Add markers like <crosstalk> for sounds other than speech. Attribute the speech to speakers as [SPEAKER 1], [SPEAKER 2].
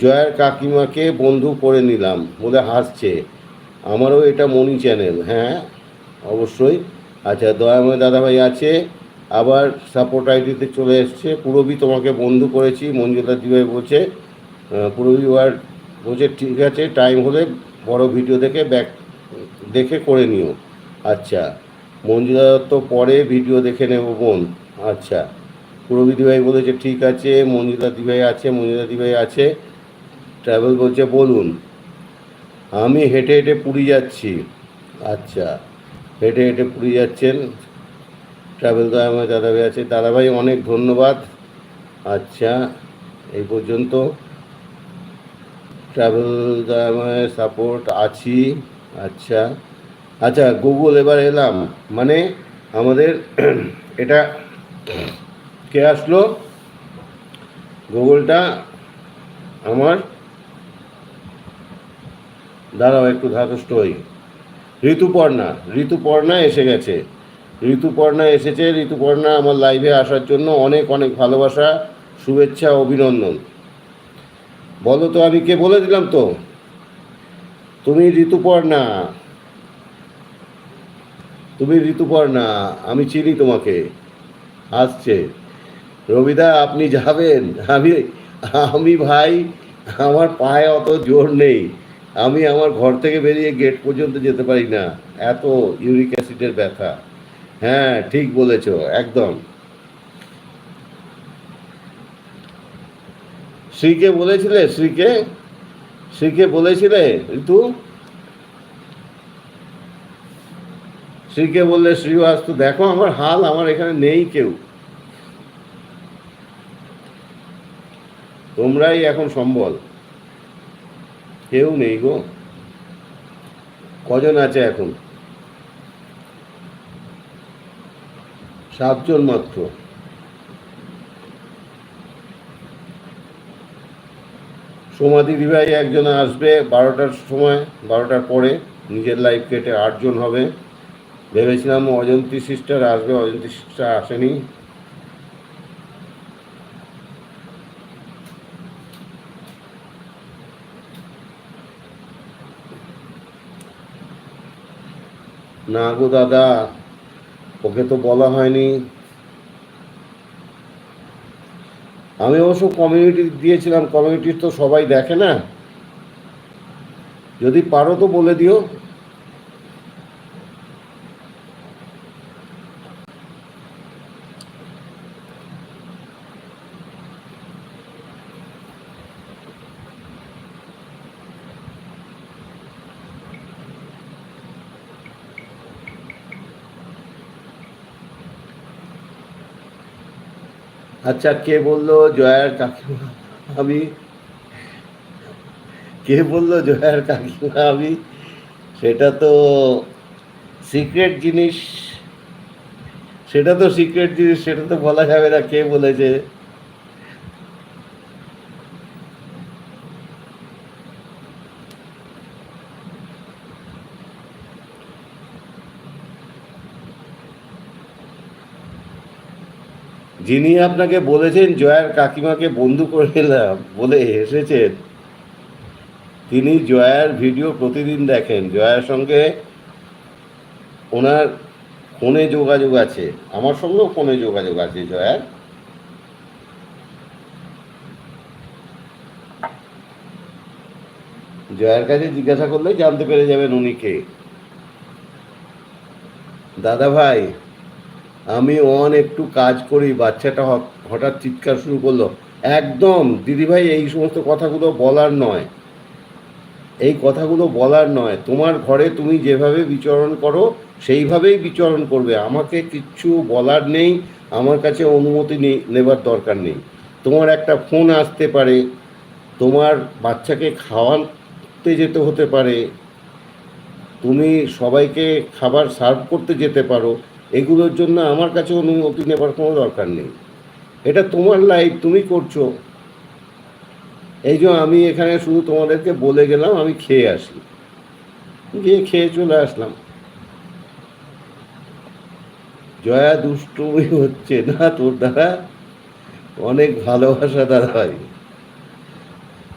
[SPEAKER 1] জয়ার কাকিমাকে বন্ধু করে নিলাম, বলে হাসছে। আমারও এটা মনি চ্যানেল হ্যাঁ অবশ্যই। আচ্ছা দয়াময় দাদাভাই আছে, আবার সাপোর্ট আইডিতে চলে এসছে। পুরবি তোমাকে বন্ধু করেছি মঞ্জুলা দিভাই বলছে পুরবি ওয়ার বলছে, ঠিক আছে টাইম হলে বড় ভিডিও দেখে ব্যাক দেখে করে নিও। আচ্ছা মঞ্জুলা তো পরে ভিডিও দেখে নেব বোন। আচ্ছা পুরবি দিভাই বলেছে, ঠিক আছে মঞ্জুলা দিভাই আছে মঞ্জুলা দিভাই আছে। ট্রাভেল বলছে, বলুন। আমি হেঁটে হেঁটে পুরী যাচ্ছি। আচ্ছা হেঁটে হেঁটে পুরী যাচ্ছেন। ট্রাভেল তো আমার দাদাভাই আছে। দাদাভাই, অনেক ধন্যবাদ। আচ্ছা এই পর্যন্ত। ট্রাভেল আমার সাপোর্ট আছি। আচ্ছা আচ্ছা গুগল এবার এলাম। মানে আমাদের <clears throat> এটা কে আসলো? গুগলটা আমার দাঁড়াও, একটু ধাতস্থ হই। ঋতুপর্ণা ঋতুপর্ণা এসে গেছে। ঋতুপর্ণা এসেছে, ঋতুপর্ণা আমার লাইভে আসার জন্য অনেক অনেক ভালোবাসা, শুভেচ্ছা, অভিনন্দন। বলো তো, আমি কে বলে দিলাম তো? তুমি ঋতুপর্ণা। তুমি ঋতুপর্ণা, আমি চিনি তোমাকে। আসছে। রবিদা, আপনি যাবেন? আমি আমি ভাই, আমার পায়ে অত জোর নেই। আমি আমার ঘর থেকে বেরিয়ে গেট পর্যন্ত যেতে পারি না। এত ইউরিক অ্যাসিডের ব্যথা। হ্যাঁ ঠিক বলেছ, একদম। শ্রীকে বলেছিলে? শ্রীকে? শ্রীকে বলেছিলে? ঋতু? শ্রীকে বললে শ্রীবাস তো দেখো আমার হাল, আমার এখানে নেই কেউ। তোমরাই এখন সম্বল। কেউ নেই গো। কজন আছে এখন? সাতজন মাত্র। সমাধি দিভাই একজন আসবে বারোটার সময়, বারোটার পরে। নিজের লাইফ কেটে আটজন হবে। ভেবেছিলাম অজন্তী সিস্টার আসবে, অজন্তী সিস্টার আসেনি। না গো দাদা, ওকে তো বলা হয়নি। আমি অবশ্য কমিউনিটি দিয়েছিলাম কমিউনিটির তো সবাই দেখে না। যদি পারো তো বলে দিও। আচ্ছা কে বলল জয়ার কাকিমা আমি। কে বলল জয়ার কাকিমা আমি। সেটা তো সিক্রেট জিনিস। সেটা তো সিক্রেট জিনিস, সেটা তো বলা যাবে না কে বলেছে। যিনি আপনাকে বলেছেন, জয়ার কাকিমাকে বন্ধু করে নিলাম বলে এসেছেন, তিনি জয়ার ভিডিও প্রতিদিন দেখেন। জয়ার সঙ্গে ওনার ফোনে যোগাযোগ আছে। আমার সঙ্গেও ফোনে যোগাযোগ আছে, জয়ার। জয়ার কাছে জিজ্ঞাসা করলেই জানতে পেরে যাবেন উনি কে। দাদা ভাই আমি অন একটু কাজ করি, বাচ্চাটা হঠাৎ চিৎকার শুরু করল। একদম, দিদিভাই, এই সমস্ত কথাগুলো বলার নয়। এই কথাগুলো বলার নয়। তোমার ঘরে তুমি যেভাবে বিচরণ করো, সেইভাবেই বিচরণ করবে। আমাকে কিচ্ছু বলার নেই, আমার কাছে অনুমতি নেই নেবার দরকার নেই। তোমার একটা ফোন আসতে পারে, তোমার বাচ্চাকে খাওয়াতে যেতে হতে পারে। তুমি সবাইকে খাবার সার্ভ করতে যেতে পারো। এগুলোর জন্য আমার কাছে অনুমতি নেবার কোনো দরকার নেই। এটা তোমার লাইফ তুমি করছ। এই যে আমি এখানে শুধু তোমাদেরকে বলে গেলাম, আমি খেয়ে আসি। গিয়ে খেয়ে চলে আসলাম। জয়া দুষ্টুমি হচ্ছে না তোর দ্বারা? অনেক ভালোবাসা দাদা ভাই